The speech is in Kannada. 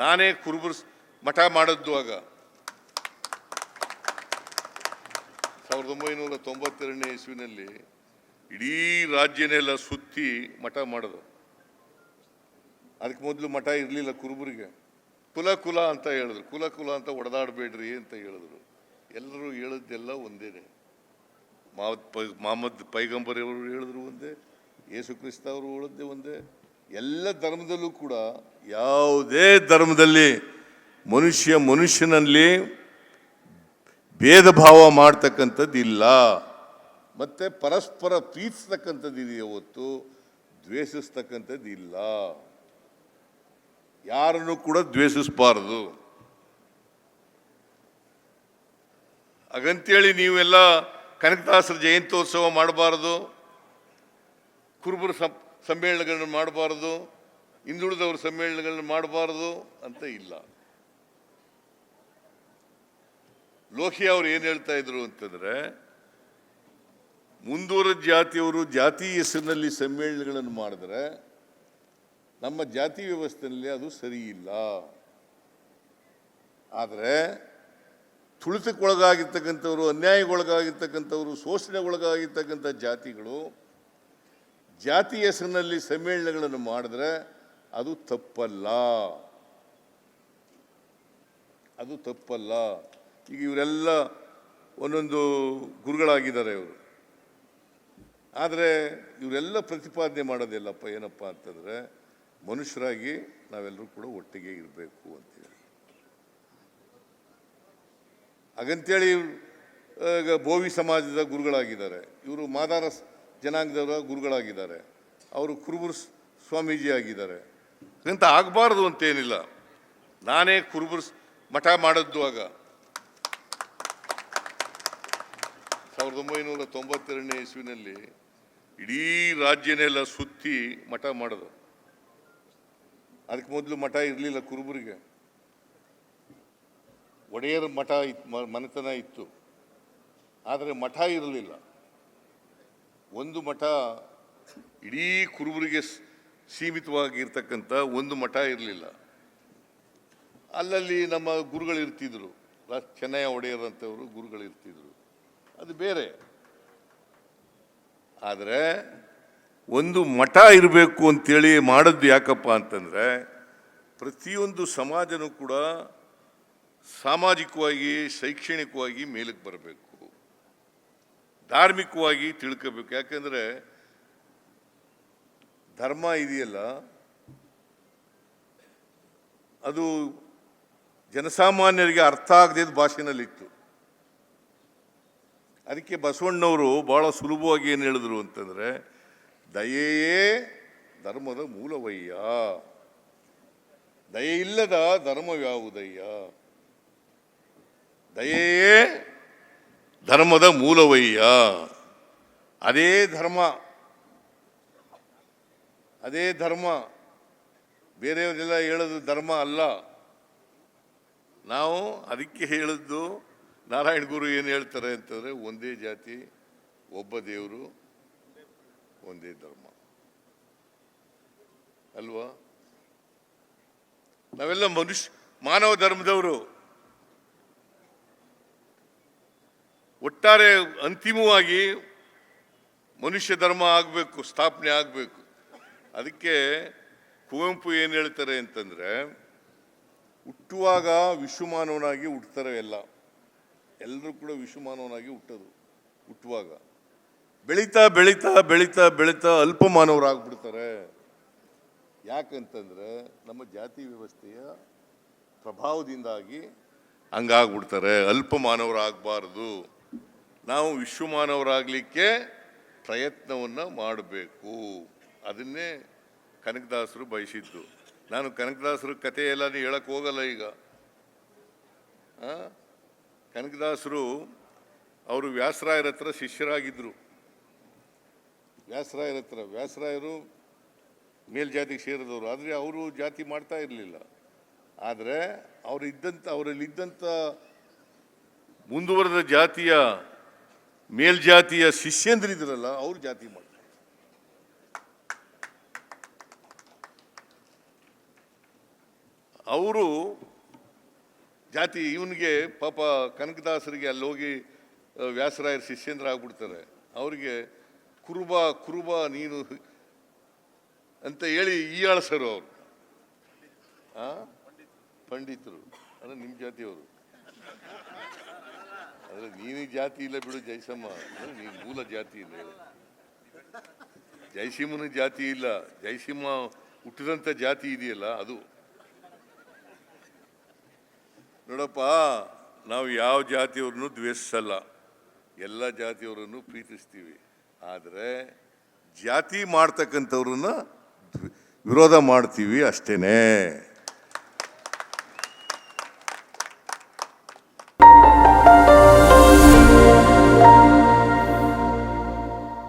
ನಾನೇ ಕುರುಬರು ಮಠ ಮಾಡಿದ್ದು ಆಗ. ಸಾವಿರದ ಒಂಬೈನೂರ ತೊಂಬತ್ತೆರಡನೇ ಇಸ್ವಿನಲ್ಲಿ ಇಡೀ ರಾಜ್ಯನೆಲ್ಲ ಸುತ್ತಿ ಮಠ ಮಾಡೋದು. ಅದಕ್ಕೆ ಮೊದಲು ಮಠ ಇರಲಿಲ್ಲ ಕುರುಬರಿಗೆ. ಕುಲ ಕುಲ ಅಂತ ಹೇಳಿದ್ರು. ಕುಲ ಕುಲ ಅಂತ ಒಡೆದಾಡಬೇಡ್ರಿ ಅಂತ ಹೇಳಿದ್ರು. ಎಲ್ಲರೂ ಹೇಳಿದ್ದೆಲ್ಲ ಒಂದೇ ಮಾವತ್ ಪೈ ಮಹಮ್ಮದ್ ಪೈಗಂಬರಿಯವರು ಹೇಳಿದ್ರು ಒಂದೇ. ಯೇಸು ಕ್ರಿಸ್ತ ಅವರು ಹೇಳಿದ್ದೆ ಒಂದೇ. ಎಲ್ಲ ಧರ್ಮದಲ್ಲೂ ಕೂಡ ಯಾವುದೇ ಧರ್ಮದಲ್ಲಿ ಮನುಷ್ಯ ಮನುಷ್ಯನಲ್ಲಿ ಭೇದ ಭಾವ ಮಾಡ್ತಕ್ಕಂಥದ್ದು ಇಲ್ಲ ಮತ್ತು ಪರಸ್ಪರ ಪ್ರೀತಿಸ್ತಕ್ಕಂಥದ್ದು ಹೊತ್ತು ದ್ವೇಷಿಸ್ತಕ್ಕಂಥದ್ದು ಇಲ್ಲ ಯಾರನ್ನು ಕೂಡ ದ್ವೇಷಿಸಬಾರದು. ಹಾಗಂತೇಳಿ ನೀವೆಲ್ಲ ಕನಕದಾಸರ ಜಯಂತ್ಯೋತ್ಸವ ಮಾಡಬಾರದು. ಕುರುಬರ ಸಮ್ಮೇಳನಗಳನ್ನು ಮಾಡಬಾರದು, ಹಿಂದುಳಿದವರ ಸಮ್ಮೇಳನಗಳನ್ನು ಮಾಡಬಾರದು ಅಂತ ಇಲ್ಲ. ಲೋಹಿ ಅವರು ಏನು ಹೇಳ್ತಾ ಇದ್ರು ಅಂತಂದ್ರೆ ಮುಂದುವರೆದ ಜಾತಿಯವರು ಜಾತಿ ಹೆಸರಿನಲ್ಲಿ ಸಮ್ಮೇಳನಗಳನ್ನು ಮಾಡಿದ್ರೆ, ನಮ್ಮ ಜಾತಿ ವ್ಯವಸ್ಥೆಯಲ್ಲಿ ಅದು ಸರಿ ಇಲ್ಲ ಆದರೆ, ತುಳಿತಕ್ಕೊಳಗಾಗಿರ್ತಕ್ಕಂಥವ್ರು ಅನ್ಯಾಯಗೊಳಗಾಗಿರ್ತಕ್ಕಂಥವ್ರು ಶೋಷಣೆಗೊಳಗಾಗಿರ್ತಕ್ಕಂಥ ಜಾತಿಗಳು ಜಾತಿ ಹೆಸರಿನಲ್ಲಿ ಸಮ್ಮೇಳನಗಳನ್ನು ಮಾಡಿದ್ರೆ ಅದು ತಪ್ಪಲ್ಲ. ಅದು ತಪ್ಪಲ್ಲ. ಈಗ ಇವರೆಲ್ಲ ಒಂದೊಂದು ಗುರುಗಳಾಗಿದ್ದಾರೆ ಇವರು. ಆದರೆ ಇವರೆಲ್ಲ ಪ್ರತಿಪಾದನೆ ಮಾಡೋದಿಲ್ಲಪ್ಪ ಏನಪ್ಪ ಅಂತಂದರೆ ಮನುಷ್ಯರಾಗಿ ನಾವೆಲ್ಲರೂ ಕೂಡ ಒಟ್ಟಿಗೆ ಇರಬೇಕು ಅಂತೇಳಿ ಹಾಗಂತೇಳಿ, ಈಗ ಬೋವಿ ಸಮಾಜದ ಗುರುಗಳಾಗಿದ್ದಾರೆ. ಇವರು ಮಾದಾರ ಜನಾಂಗದವರ ಗುರುಗಳಾಗಿದ್ದಾರೆ. ಅವರು ಕುರುಬರು ಸ್ವಾಮೀಜಿ ಆಗಿದ್ದಾರೆ ಇಂಥ ಆಗಬಾರ್ದು ಅಂತೇನಿಲ್ಲ. ನಾನೇ ಕುರುಬರು ಮಠ ಮಾಡಿದ್ದು ಆಗ. ಸಾವಿರದ ಒಂಬೈನೂರ ತೊಂಬತ್ತೆರಡನೇ ಇಸ್ವಿನಲ್ಲಿ ಇಡೀ ರಾಜ್ಯನೆಲ್ಲ ಸುತ್ತಿ ಮಠ ಮಾಡೋದು. ಅದಕ್ಕೆ ಮೊದಲು ಮಠ ಇರಲಿಲ್ಲ ಕುರುಬರಿಗೆ. ಒಡೆಯರ ಮಠ ಇತ್ತು ಮನೆತನ ಇತ್ತು. ಆದರೆ ಮಠ ಇರಲಿಲ್ಲ. ಒಂದು ಮಠ ಇಡೀ ಕುರುಬರಿಗೆ ಸೀಮಿತವಾಗಿರ್ತಕ್ಕಂಥ ಒಂದು ಮಠ ಇರಲಿಲ್ಲ. ಅಲ್ಲಲ್ಲಿ ನಮ್ಮ ಗುರುಗಳು ಇರ್ತಿದ್ರು ಚೆನ್ನಯ್ಯ ಒಡೆಯರಂಥವರು ಗುರುಗಳು ಇರ್ತಿದ್ರು ಅದು ಬೇರೆ. ಆದರೆ ಒಂದು ಮಠ ಇರಬೇಕು ಅಂತೇಳಿ ಮಾಡೋದು ಯಾಕಪ್ಪ ಅಂತಂದರೆ ಪ್ರತಿಯೊಂದು ಸಮಾಜನೂ ಕೂಡ ಸಾಮಾಜಿಕವಾಗಿ, ಶೈಕ್ಷಣಿಕವಾಗಿ ಮೇಲಕ್ಕೆ ಬರಬೇಕು. ಧಾರ್ಮಿಕವಾಗಿ ತಿಳ್ಕೋಬೇಕು. ಯಾಕಂದರೆ ಧರ್ಮ ಇದೆಯಲ್ಲ, ಅದು ಜನಸಾಮಾನ್ಯರಿಗೆ ಅರ್ಥ ಆಗದಿದ್ದ ಭಾಷೆನಲ್ಲಿತ್ತು. ಅದಕ್ಕೆ ಬಸವಣ್ಣವರು ಭಾಳ ಸುಲಭವಾಗಿ ಏನು ಹೇಳಿದ್ರು ಅಂತಂದರೆ, ದಯೆಯೇ ಧರ್ಮದ ಮೂಲವಯ್ಯ, ದಯೆ ಇಲ್ಲದ ಧರ್ಮ ಧರ್ಮವ್ಯಾವುದಯ್ಯ, ದಯೆಯೇ ಧರ್ಮದ ಮೂಲವಯ್ಯ. ಅದೇ ಧರ್ಮ. ಅದೇ ಧರ್ಮ. ಬೇರೆಯವರೆಲ್ಲ ಹೇಳೋದು ಧರ್ಮ ಅಲ್ಲ. ನಾವು ಅದಕ್ಕೆ ಹೇಳಿದ್ದು ನಾರಾಯಣ ಗುರು ಏನು ಹೇಳ್ತಾರೆ ಅಂತಂದರೆ ಒಂದೇ ಜಾತಿ, ಒಬ್ಬ ದೇವರು, ಒಂದೇ ಧರ್ಮ. ಅಲ್ವಾ? ನಾವೆಲ್ಲ ಮನುಷ್ಯ, ಮಾನವ ಧರ್ಮದವರು. ಒಟ್ಟಾರೆ ಅಂತಿಮವಾಗಿ ಮನುಷ್ಯ ಧರ್ಮ ಆಗಬೇಕು, ಸ್ಥಾಪನೆ ಆಗಬೇಕು. ಅದಕ್ಕೆ ಕುವೆಂಪು ಏನು ಹೇಳ್ತಾರೆ ಅಂತಂದರೆ, ಹುಟ್ಟುವಾಗ ವಿಶ್ವಮಾನವನಾಗಿ ಹುಟ್ಟುತ್ತಾರೆ ಎಲ್ಲ. ಎಲ್ಲರೂ ಕೂಡ ವಿಶ್ವಮಾನವನಾಗಿ ಹುಟ್ಟೋದು, ಹುಟ್ಟುವಾಗ. ಬೆಳೀತಾ ಬೆಳೀತಾ ಬೆಳೀತಾ ಬೆಳೀತಾ ಅಲ್ಪ ಯಾಕಂತಂದರೆ ನಮ್ಮ ಜಾತಿ ವ್ಯವಸ್ಥೆಯ ಪ್ರಭಾವದಿಂದಾಗಿ ಹಂಗಾಗ್ಬಿಡ್ತಾರೆ. ಅಲ್ಪ ಮಾನವರಾಗಬಾರ್ದು ನಾವು ವಿಶ್ವಮಾನವರಾಗಲಿಕ್ಕೆ ಪ್ರಯತ್ನವನ್ನು ಮಾಡಬೇಕು. ಅದನ್ನೇ ಕನಕದಾಸರು ಬಯಸಿದ್ದು. ನಾನು ಕನಕದಾಸರು ಕಥೆ ಎಲ್ಲ ಹೇಳಕ್ಕೆ ಹೋಗಲ್ಲ ಈಗ? ಕನಕದಾಸರು ಅವರು ವ್ಯಾಸರಾಯರ ಹತ್ರ ಶಿಷ್ಯರಾಗಿದ್ದರು ವ್ಯಾಸರಾಯರ ಹತ್ರ. ವ್ಯಾಸರಾಯರು ಮೇಲ್ಜಾತಿಗೆ ಸೇರಿದವರು. ಆದರೆ ಅವರು ಜಾತಿ ಮಾಡ್ತಾ ಇರಲಿಲ್ಲ. ಆದರೆ ಅವರಿದ್ದಂಥ ಅವರಲ್ಲಿದ್ದಂಥ ಮುಂದುವರೆದ ಜಾತಿಯ ಮೇಲ್ಜಾತಿಯ ಶಿಷ್ಯಂದ್ರಿದ್ರಲ್ಲ, ಅವ್ರು ಜಾತಿ ಮಾಡ್ತಾರೆ. ಅವರು ಜಾತಿ, ಇವನಿಗೆ ಪಾಪ ಕನಕದಾಸರಿಗೆ ಅಲ್ಲಿ ಹೋಗಿ ವ್ಯಾಸರಾಯರ ಶಿಷ್ಯಂದ್ರ ಆಗ್ಬಿಡ್ತಾರೆ. ಅವರಿಗೆ, ಕುರುಬ ಕುರುಬ, ನೀನು ಅಂತ ಹೇಳಿ ಈ ಆಳ್ಸರು ಅವರು. ಆ? ಪಂಡಿತರು. ಅಂದ್ರೆ ನಿಮ್ಮ ಜಾತಿಯವರು. ಅಂದ್ರೆ ನೀನು ಜಾತಿ ಇಲ್ಲ ಬಿಡು ಜೈಸಮ್ಮ ನೀನು ಮೂಲ ಜಾತಿ ಇಲ್ಲ. ಜೈಸಿಂಹನ ಜಾತಿ ಇಲ್ಲ. ಜೈಸಿಂಹ ಹುಟ್ಟಿದಂಥ ಜಾತಿ ಇದೆಯಲ್ಲ ಅದು. ನೋಡಪ್ಪ, ನಾವು ಯಾವ ಜಾತಿಯವ್ರನ್ನು ದ್ವೇಷಿಸಲ್ಲ. ಎಲ್ಲ ಜಾತಿಯವರನ್ನು ಪ್ರೀತಿಸ್ತೀವಿ. ಆದರೆ ಜಾತಿ ಮಾಡ್ತಕ್ಕಂಥವ್ರನ್ನ ವಿರೋಧ ಮಾಡ್ತೀವಿ ಅಷ್ಟೇನೇ.